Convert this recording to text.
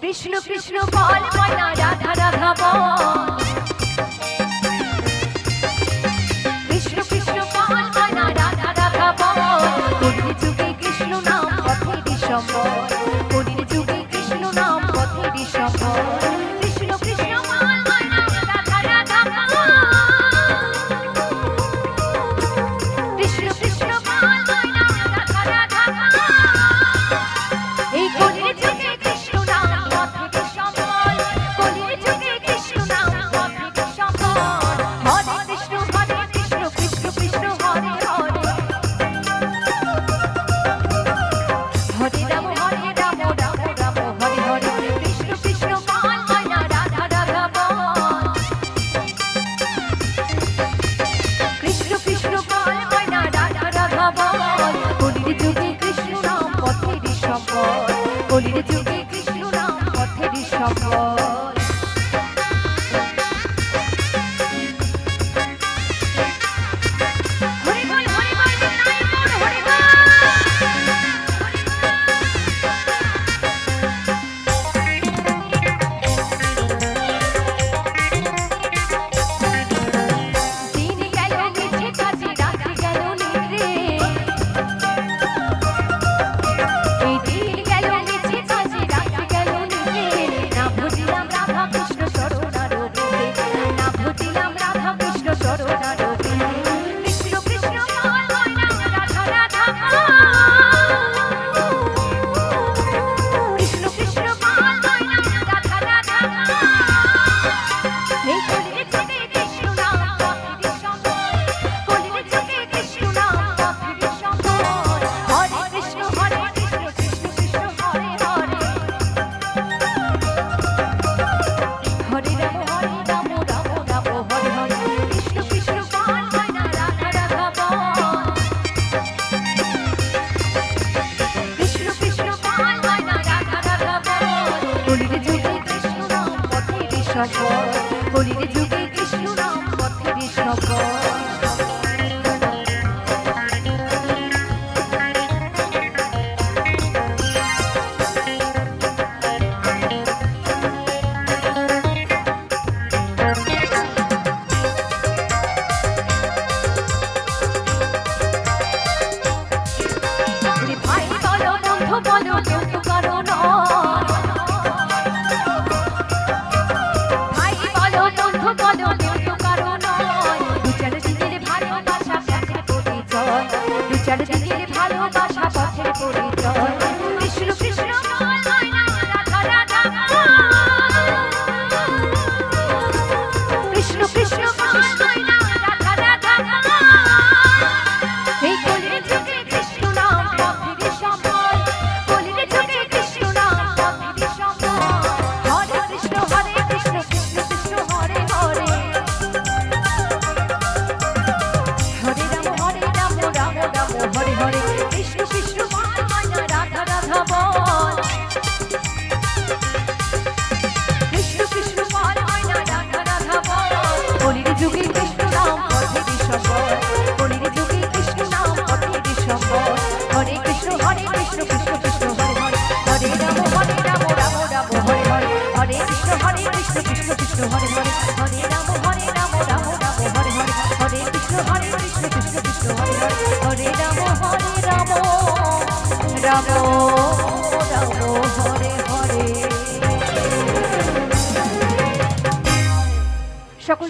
কৃষ্ণ কৃষ্ণ, বল, ময়না, রাধা রাধা, বল। কৃষ্ণ কৃষ্ণ, বল, ময়না, রাধা রাধা, বল। কৃষ্ণ নাম পথে সম্বল Olivier Thieu. সফল করিলে যুগ নিজের ভালোবাসা সকল